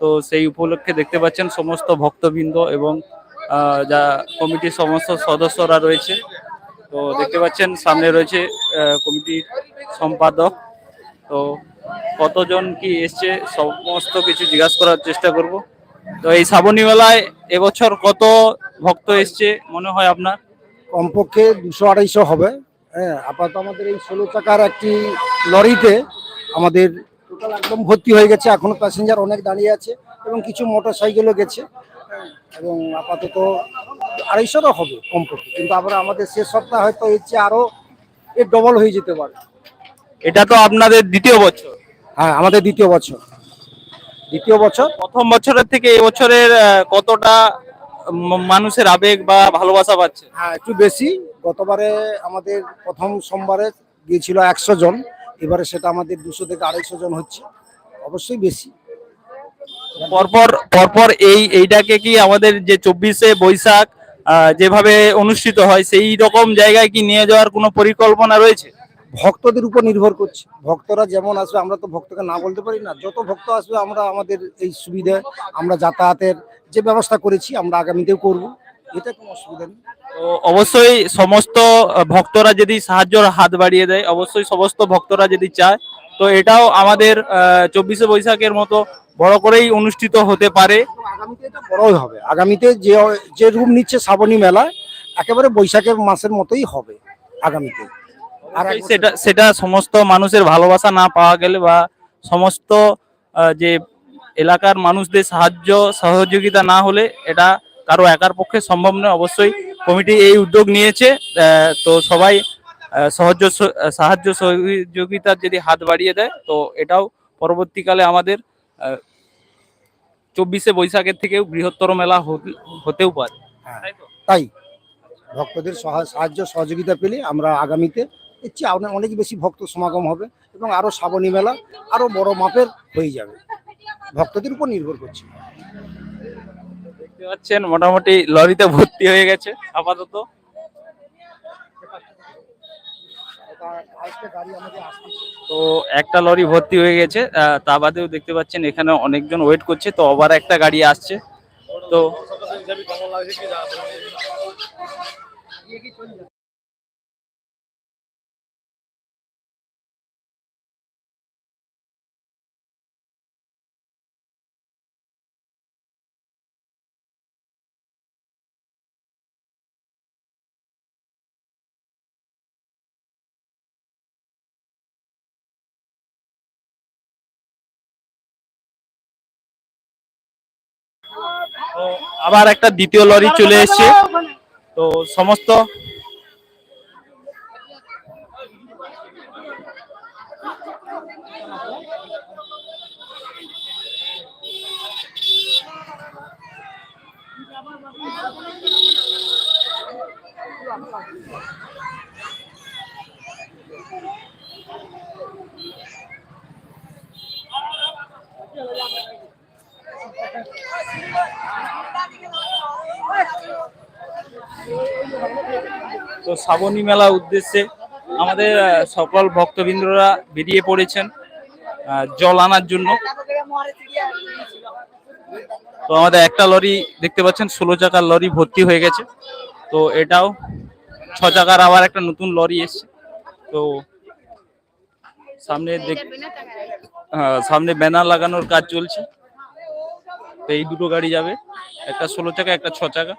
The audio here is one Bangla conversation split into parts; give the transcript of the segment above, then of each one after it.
তো সেই উপলক্ষে দেখতে পাচ্ছেন সমস্ত ভক্তবৃন্দ এবং যা কমিটির সমস্ত সদস্যরা রয়েছে। তো দেখতে পাচ্ছেন সামনে রয়েছে কমিটির সম্পাদক। তো কতজন কি এসছে সমস্ত কিছু জিজ্ঞাসা করার চেষ্টা করব। তো এই শ্রাবণী মেলায় এবছর কত ভক্ত এসছে মনে হয় আপনার? কমপক্ষে দুশো আড়াইশো হবে। হ্যাঁ আপাতত আমাদের এই ষোলো চাকার একটি লরিতে আমাদের টোটাল একদম ভর্তি হয়ে গেছে। এখনও প্যাসেঞ্জার অনেক দাঁড়িয়ে আছে এবং কিছু মোটর সাইকেলও গেছে। এবং আপাতত আড়াইশোটা হবে কমপক্ষে। কিন্তু আবার আমাদের শেষ সপ্তাহে হয়তো এর চেয়ে আরও এর ডবল হয়ে যেতে পারে। এটা তো আপনাদের দ্বিতীয় বছর। হ্যাঁ আমাদের দ্বিতীয় বছর। দ্বিতীয় বছর। প্রথম বছরের থেকে এবছরের কতটা মানুষের আবেগ বা ভালোবাসা পাচ্ছে? হ্যাঁ একটু বেশি। গতবারে আমাদের প্রথম সোমবারে গিয়েছিল একশো জন। এবারে সেটা আমাদের দুশো থেকে আড়াইশো জন হচ্ছে অবশ্যই বেশি। পরপর পরপর এই এইটাকে কি আমাদের যে চব্বিশে বৈশাখ যেভাবে অনুষ্ঠিত হয় সেই রকম জায়গায় কি নিয়ে যাওয়ার কোনো পরিকল্পনা রয়েছে? ভক্তদের উপর নির্ভর করছে। ভক্তরা যেমন আসবে আমরা তো ভক্তকে না বলতে পারি না যত ভক্ত আসবে আমরা আমাদের এই সুবিধে আমরা যাতায়াতের যে ব্যবস্থা করেছি আমরা আগামীতেও করব। এটা কোনো অসুবিধা নেই। অবশ্যই সমস্ত ভক্তরা যদি সাহায্যের হাত বাড়িয়ে দেয় অবশ্যই সমস্ত ভক্তরা যদি চায় তো এটাও আমাদের চব্বিশে বৈশাখের মতো বড় করেই অনুষ্ঠিত হতে পারে। আগামীতে এটা বড়ই হবে। আগামীতে যে যে রূপ নিচ্ছে শ্রাবণী মেলা একেবারে বৈশাখের মাসের মতোই হবে আগামীতে। আর সেটা সেটা সমস্ত মানুষের ভালোবাসা না পাওয়া গেলে বা সমস্ত যে এলাকার মানুষদের সাহায্য সহযোগিতা না হলে এটা কারও একার পক্ষে সম্ভব নয়। অবশ্যই কমিটি এই উদ্যোগ নিয়েছে তো সবাই আহ, সাহায্য সহযোগিতার যদি হাত বাড়িয়ে দেয় তো এটাও পরবর্তীকালে আমাদের চব্বিশে বৈশাখের থেকেও বৃহত্তর মেলা হতে- হতেও পারে। হ্যাঁ, তাই ভক্তদের সাহায্য সহযোগিতা পেলে আমরা আগামীতে এর চেয়ে অনেক বেশি ভক্ত সমাগম হবে এবং আরও শ্রাবণী মেলা আরও বড় মাপের হয়ে যাবে। ভক্তদের উপর নির্ভর করছে। দেখতে পাচ্ছেন, মোটামুটি লরিতে ভর্তি হয়ে গেছে, আপাতত। তো একটা লরি ভর্তি হয়ে গেছে তা বাদেও দেখতে পাচ্ছেন এখানে অনেকজন ওয়েট করছে, তো আবার একটা গাড়ি আসছে। তো আবার একটা দ্বিতীয় লরি চলে এসেছে। তো সমস্ত তো শ্রাবণী মেলা উদ্দেশ্যে আমাদের সকল ভক্তবৃন্দরা বেরিয়ে পড়েছেন জল আনার জন্য। তো আমাদের একটা লরি দেখতে পাচ্ছেন ষোলো চাকার লরি ভর্তি হয়ে গেছে। তো এটাও ছ চাকার আবার একটা নতুন লরি এসছে। তো সামনে দেখ হ্যাঁ, সামনে ব্যানার লাগানোর কাজ চলছে। তো এই দুটো গাড়ি যাবে। একটা ষোলো চাকা একটা ছ চাকা।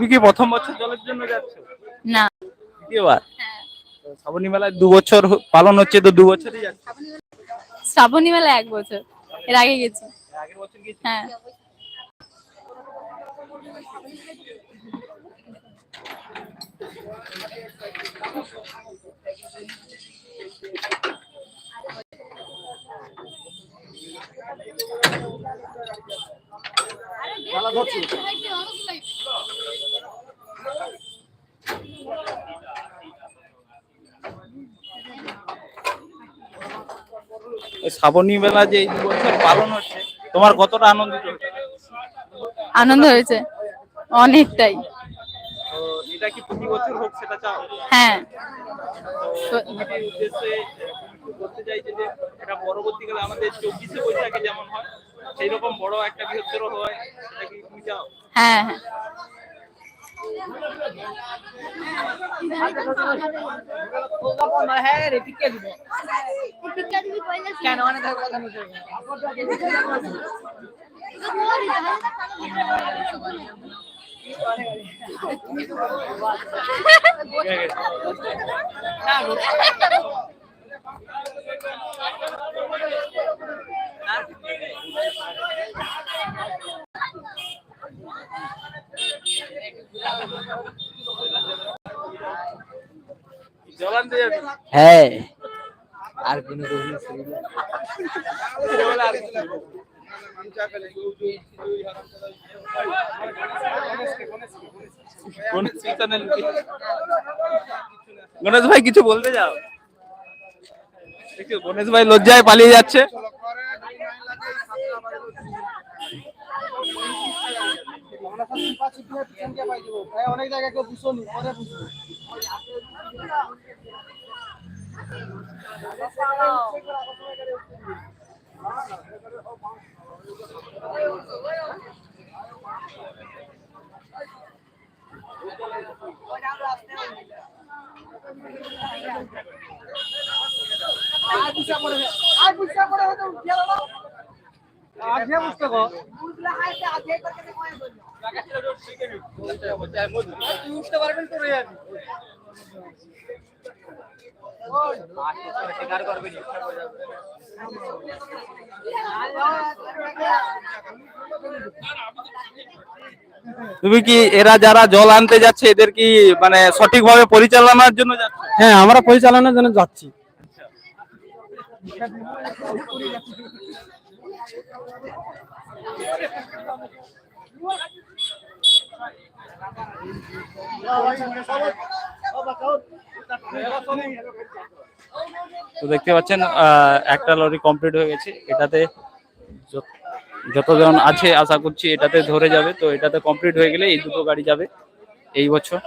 তুমি কি প্রথম বছর জলের জন্য যাচ্ছ? না। দ্বিতীয়বার? শ্রাবণী মেলায় দু বছর পালন হচ্ছে তো দু বছরই যাচ্ছে? শ্রাবণী মেলা এক বছর। এর আগে গেছি। আগের বছর গেছি হ্যাঁ। শ্রাবণী মেলা যে এই বছর পালন হচ্ছে তোমার কতটা আনন্দিত? আনন্দ হয়েছে। অনেকটাই। তো এটা কি প্রতি বছর হোক সেটা চাও? হ্যাঁ। তো কমিটির উদ্দেশ্যে আহ, তুমি বলতে চাইছে যে এটা পরবর্তীকালে আমাদের চব্বিশে বৈশাখে যেমন হয় সেই রকম বড় একটা বৃহত্তর হয় সেটা কি তুমি চাও? হ্যাঁ হ্যাঁ। জল আনতে যাবি হ্যাঁ আর কোনো। গণেশ ভাই কিছু বলতে যাও গণেশ ভাই লজ্জায় পালিয়ে যাচ্ছে। অনেক জায়গায় কেউ বুঝনি পরে বুঝব তুমি কি এরা যারা জল আনতে যাচ্ছে এদের কি মানে সঠিকভাবে পরিচালনার জন্য যাচ্ছে? হ্যাঁ আমরা পরিচালনার জন্য যাচ্ছি। তো দেখতে পাচ্ছেন একটা লরি কমপ্লিট হয়ে গেছে। এটাতে যত- যতজন আছে আশা করছি এটাতে ধরে যাবে। তো এটাতে কমপ্লিট হয়ে গেলে এই দুটো গাড়ি যাবে এই বছর।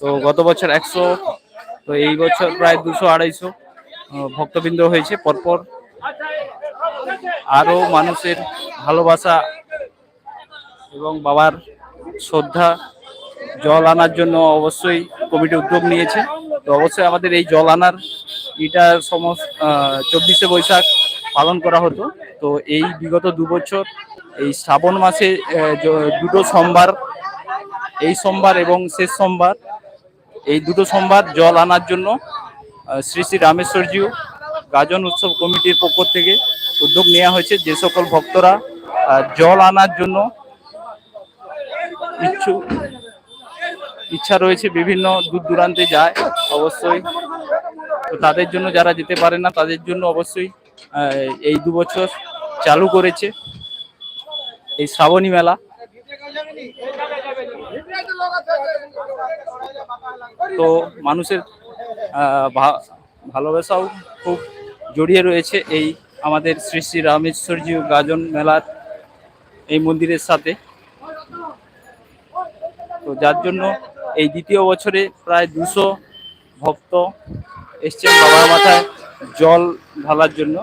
তো গত বছর একশো, তো এই বছর প্রায় দুশো আড়াইশো। ভক্তবৃন্দ হয়েছে। পরপর আরও মানুষের ভালোবাসা এবং বাবার শ্রদ্ধা জল আনার জন্য অবশ্যই কমিটি উদ্যোগ নিয়েছে। তো অবশ্যই আমাদের এই জল আনার এটা সমস্ত চব্বিশে বৈশাখ পালন করা হতো। তো এই বিগত দু বছর এই শ্রাবণ মাসে দুটো সোমবার, এই সোমবার এবং শেষ সোমবার এই দুটো সোমবার জল আনার জন্য শ্রী শ্রী রামেশ্বরজিউ গাজন উৎসব কমিটির পক্ষ থেকে উদ্যোগ নেওয়া হয়েছে। যে সকল ভক্তরা জল আনার জন্য ইচ্ছুক ইচ্ছা রয়েছে, বিভিন্ন দূর দূরান্তে যায়, অবশ্যই। তো তাদের জন্য যারা যেতে পারে না, তাদের জন্য অবশ্যই এই দু বছর চালু করেছে এই শ্রাবণী মেলা। তো মানুষের ভালোবাসাও খুব জড়িয়ে রয়েছে এই আমাদের শ্রী শ্রী রামেশ্বরজী গাজন মেলার এই মন্দিরের সাথে। তো যার জন্য এই দ্বিতীয় বছরে প্রায় দুশো ভক্ত এসছেন বাবার মাথায় জল ঢালার জন্য।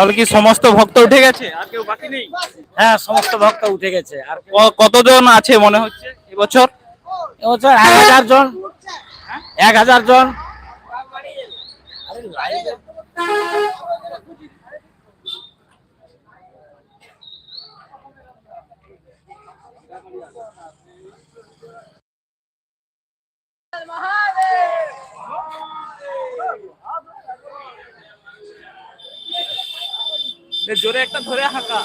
তাহলে কি সমস্ত ভক্ত উঠে গেছে? আর কেউ বাকি নেই? হ্যাঁ সমস্ত ভক্ত উঠে গেছে। আর ক- কতজন আছে মনে হচ্ছে এবছর? এবছর এক হাজার জন। এক হাজার জন। জোরে একটা ধরে হাঁকা।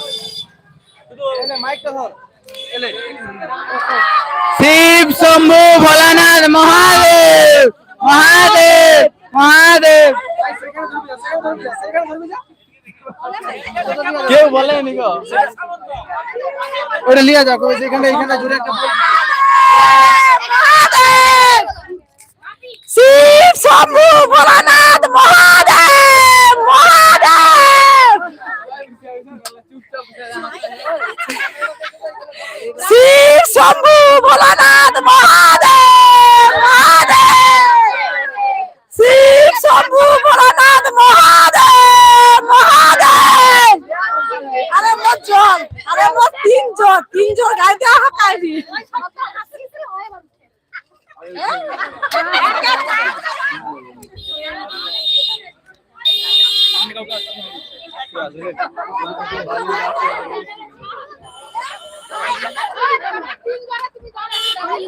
শিব শম্ভু ভোলানাথ মহাদেব মহাদেব মহাদেব। কেউ বলেনি গো। ওটা নিয়ে যাও এখানে এখানে জুড়ে একটা শিব শম্ভু ভোলানাথ শম্ভু ভোলানাথ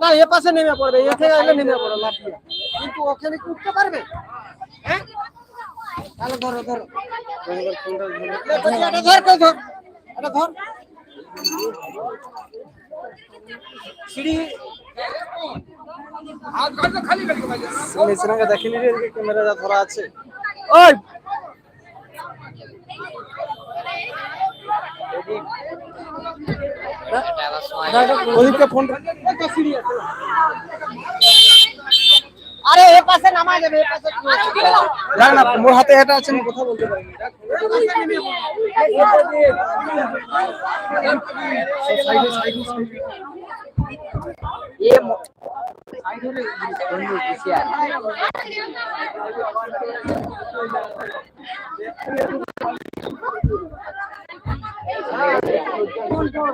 না এ পাশে নেমে পড়বে এ থেকে এলে নেমে পড়ো লাফিয়ে কিন্তু ওখানে কি উঠতে পারবে হ্যাঁ তাহলে ধরো ধরো এটা ধর কেউ ধর এটা ধর সিঁড়ি মিশ্রাকে দেখিনি রে ক্যামেরা যা ধরা আছে। ওই! ফোন সিঁড়ি আছে। আরে এ পাশে নামা যাবে এ পাশে না না মোর হাতে এটা আছে আমি কথা বলতে পারি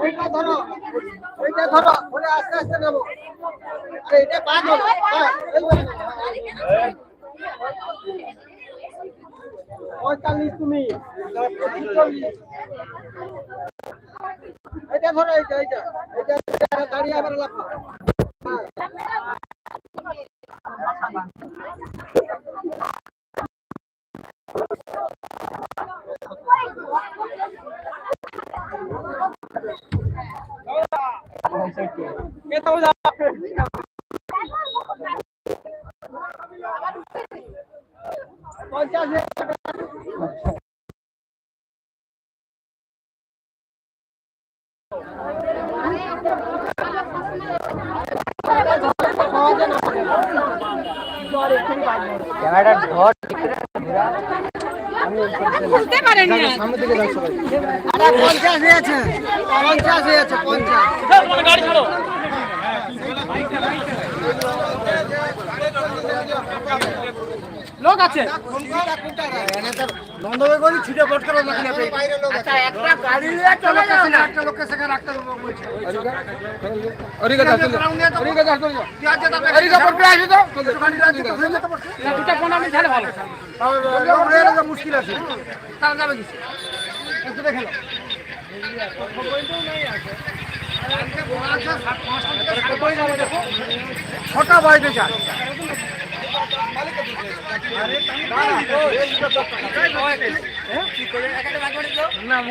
ওইটা ধরো ওইটা ধরো ওরে আস্তে আস্তে নেব। পঁয়তাল্লিশ তুমি এটা ধরো এইটা এইটা এটা দাঁড়িয়ে আবার আরে পঞ্চাশ হয়েছে পঞ্চাশ হয়েছে পঞ্চাশ লোক আছে করি ছুটে বট করে লোক নেবে আচ্ছা একটা গাড়ি নিয়ে চলে যাও না? একটা লোককে সেখানে রাখতে দেবো পে আসো তো গাড়ি রাখি তো দুটা কোন আমি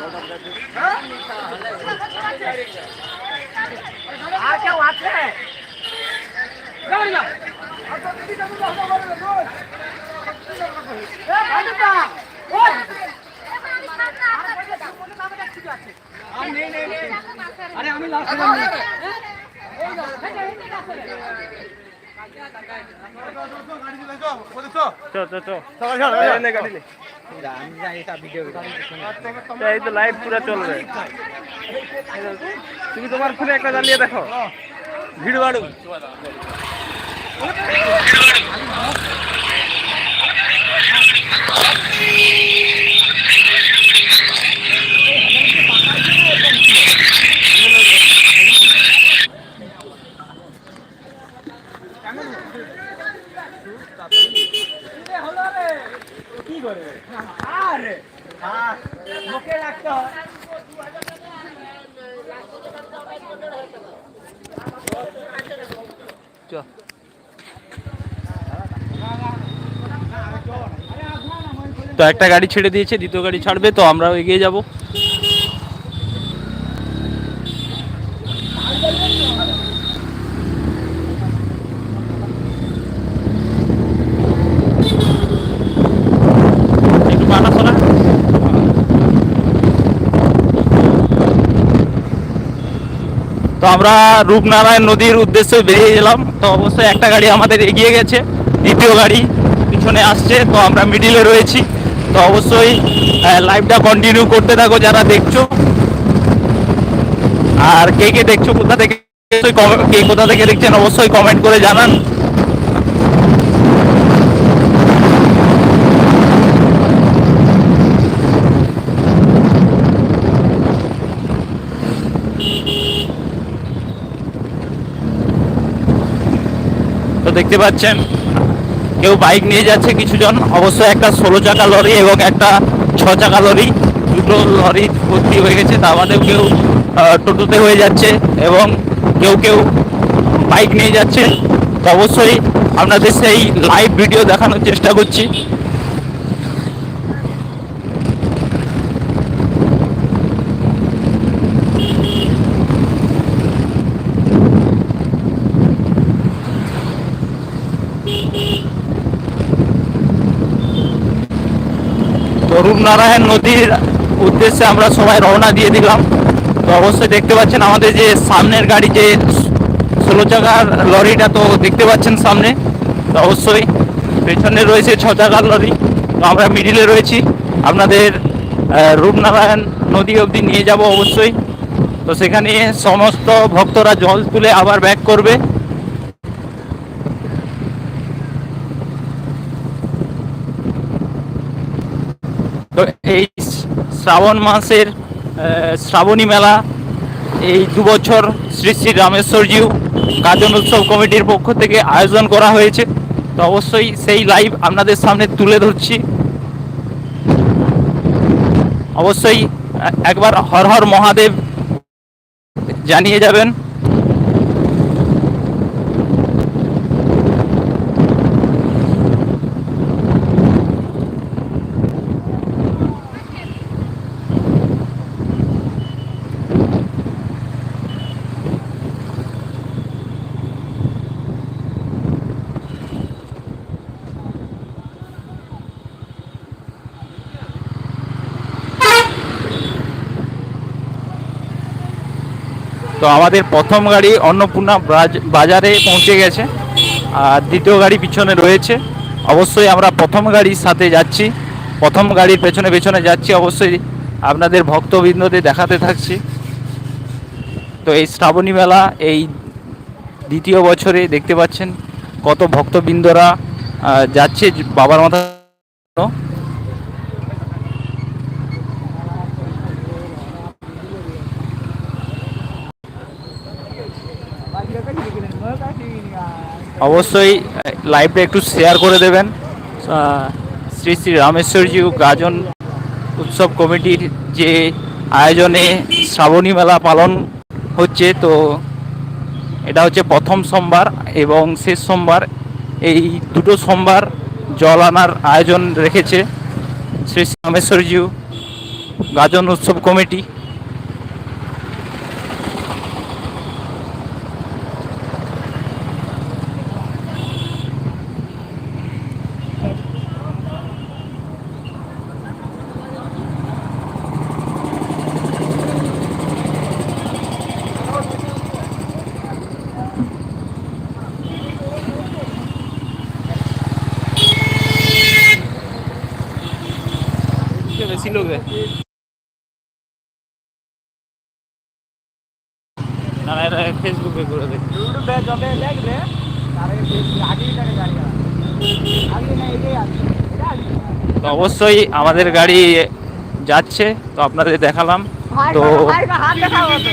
তাহলে মুশকিল আছে কি একটু দেখে নাও ছটা বাইরে যায় না ঠিক আছে এই তো লাইভ পুরো চলবে। তুমি তোমার ফোনে একটা জ্বালিয়ে দেখো। ভিড় বাড়ু তো একটা গাড়ি ছেড়ে দিয়েছে দ্বিতীয় গাড়ি ছাড়বে তো আমরাও এগিয়ে যাব। তো আমরা রূপনারায়ণ নদীর উদ্দেশ্যে বেরিয়ে গেলাম। তো অবশ্যই একটা গাড়ি আমাদের এগিয়ে গেছে, দ্বিতীয় গাড়ি পিছনে আসছে, তো আমরা মিডিলে রয়েছি। তো অবশ্যই লাইভটা কন্টিনিউ করতে থাকো যারা দেখছ। আর কে কে দেখছ, কোথা থেকে কে কোথা থেকে দেখছেন, অবশ্যই কমেন্ট করে জানান। দেখতে পাচ্ছেন। কেউ বাইক নিয়ে যাচ্ছে কিছুজন। অবশ্যই একটা ষোলো চাকা লরি এবং একটা ছ চাকা লরি। দুটো লরি ভর্তি হয়ে গেছে। তা বাদেও কেউ টোটোতে হয়ে যাচ্ছে এবং কেউ কেউ বাইক নিয়ে যাচ্ছে। তো অবশ্যই আপনাদের সেই লাইভ ভিডিও দেখানোর চেষ্টা করছি। তরুণ নারায়ণ নদীর উদ্দেশ্যে আমরা সবাই রওনা দিয়ে দিলাম। তো অবশ্যই দেখতে পাচ্ছেন আমাদের যে সামনের গাড়ি যে ষোলো চাকার লরিটা তো দেখতে পাচ্ছেন সামনে। তো অবশ্যই পেছনে রয়েছে ছ চাকার লরি। তো আমরা মিডিলে রয়েছি। আপনাদের রূপনারায়ণ নদী অবধি নিয়ে যাব অবশ্যই। তো সেখানে সমস্ত ভক্তরা জল তুলে আবার ব্যাক করবে। তো এই শ্রাবণ মাসের শ্রাবণী মেলা, এই দুবছর শ্রী শ্রী রামেশ্বরজিউ গাজন উৎসব কমিটির পক্ষ থেকে আয়োজন করা হয়েছে। তো অবশ্যই সেই লাইভ আপনাদের সামনে তুলে ধরছি। অবশ্যই একবার হর হর মহাদেব জানিয়ে যাবেন তো আমাদের প্রথম গাড়ি অন্নপূর্ণা বাজারে পৌঁছে গেছে। আর দ্বিতীয় গাড়ি পিছনে রয়েছে। অবশ্যই আমরা প্রথম গাড়ির সাথে যাচ্ছি। প্রথম গাড়ির পেছনে পেছনে যাচ্ছি। অবশ্যই আপনাদের ভক্তবৃন্দদের দেখাতে থাকছি। তো এই শ্রাবণী মেলা এই দ্বিতীয় বছরে দেখতে পাচ্ছেন কত ভক্তবৃন্দরা যাচ্ছে বাবার মাথা অবশ্যই লাইভটা একটু শেয়ার করে দেবেন। শ্রী শ্রী রামেশ্বরজি গাজন উৎসব কমিটির যে আয়োজনে শ্রাবণী মেলা পালন হচ্ছে তো এটা হচ্ছে প্রথম সোমবার এবং শেষ সোমবার। এই দুটো সোমবার জল আনার আয়োজন রেখেছে শ্রী শ্রী রামেশ্বরজি গাজন উৎসব কমিটি। বেশি লোক না না, এটা ফেসবুকে করে দেখ। ইউটিউবে যবে দেখবে তারে আগেই তাকে দাঁড়িয়ে আগে না এটাই আছে। তো অবশ্যই আমাদের গাড়ি যাচ্ছে তো আপনাদের দেখালাম। তো হাত দেখাও তো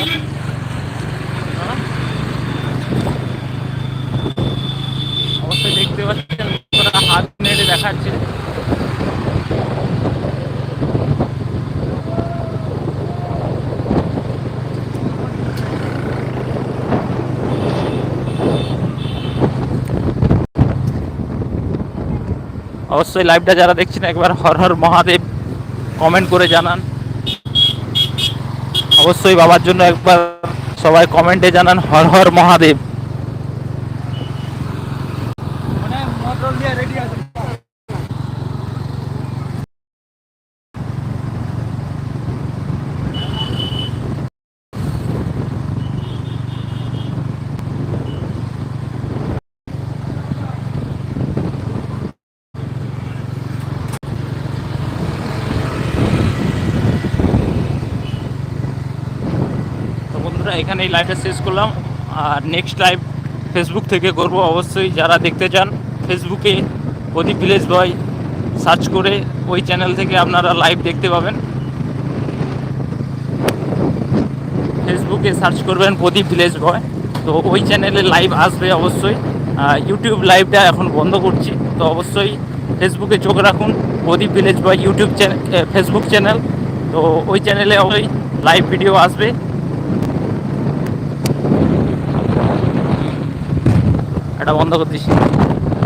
অবশ্যই দেখতে পাচ্ছেন হাত নেড়ে দেখাচ্ছে। অবশ্যই লাইভটা যারা দেখছেন, একবার হর হর মহাদেব কমেন্ট করে জানান। অবশ্যই বাবার জন্য একবার সবাই কমেন্টে জানান হর হর মহাদেব মানে মোটর দিয়ে রেডি আছে বন্ধুরা এখানেই লাইভটা শেষ করলাম। আর নেক্সট লাইভ ফেসবুক থেকে করব অবশ্যই। যারা দেখতে চান ফেসবুকে প্রদীপ ভিলেজ বয় সার্চ করে ওই চ্যানেল থেকে আপনারা লাইভ দেখতে পাবেন। ফেসবুকে সার্চ করবেন প্রদীপ ভিলেজ বয় তো ওই চ্যানেলে লাইভ আসবে অবশ্যই। ইউটিউব লাইভটা এখন বন্ধ করছি। তো অবশ্যই ফেসবুকে চোখ রাখুন, Pradip village boy YouTube channel Facebook channel তো ওই চ্যানেলে ওই লাইভ ভিডিও আসবে। এটা বন্ধ করতেছি।